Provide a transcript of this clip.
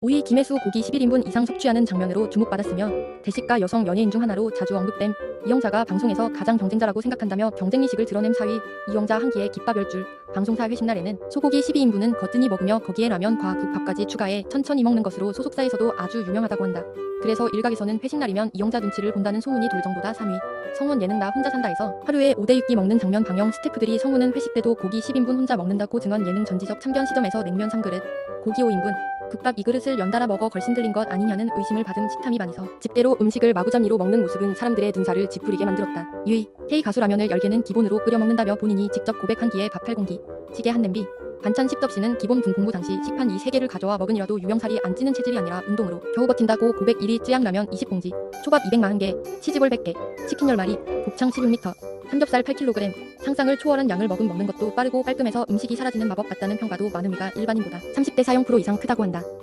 5위 김혜수 고기 11인분 이상 섭취하는 장면으로 주목받았으며 대식가 여성 연예인 중 하나로 자주 언급됨 이영자가 방송에서 가장 경쟁자라고 생각한다며 경쟁의식을 드러냄 4위 이영자 한 끼에 김밥 10줄 방송사 회식 날에는 소고기 12인분은 거뜬히 먹으며 거기에 라면과 국밥까지 추가해 천천히 먹는 것으로 소속사에서도 아주 유명하다고 한다. 그래서 일각에서는 회식 날이면 이영자 눈치를 본다는 소문이 돌 정도다 3위 성훈 예능 나 혼자 산다에서 하루에 5대 6끼 먹는 장면 방영 스태프들이 성훈은 회식 때도 고기 10인분 혼자 먹는다고 증언 예능 전지적 참견 시점에서 냉면 3그릇 고기 5인분 국밥 2그릇을 연달아 먹어 걸신 들린 것 아니냐는 의심을 받은 식탐이 반해서 집대로 음식을 마구잡이로 먹는 모습은 사람들의 등살을 찌푸리게 만들었다. 유이 K 가수 라면을 열개는 기본으로 끓여 먹는다며 본인이 직접 고백한 기에 밥 8공기 찌개 한 냄비 반찬 10접시는 기본 군 공부 당시 식판 이 3개를 가져와 먹으니라도 유명살이 안 찌는 체질이 아니라 운동으로 겨우 버틴다고 고백 1위 쯔양라면 20봉지 초밥 240개 치즈볼 100개 치킨 10마리 곱창 16m 삼겹살 8kg 상상을 초월한 양을 먹은 먹는 것도 빠르고 깔끔해서 음식이 사라지는 마법 같다는 평가도 많음이가 일반인보다 30대 4 0% 이상 크다고 한다.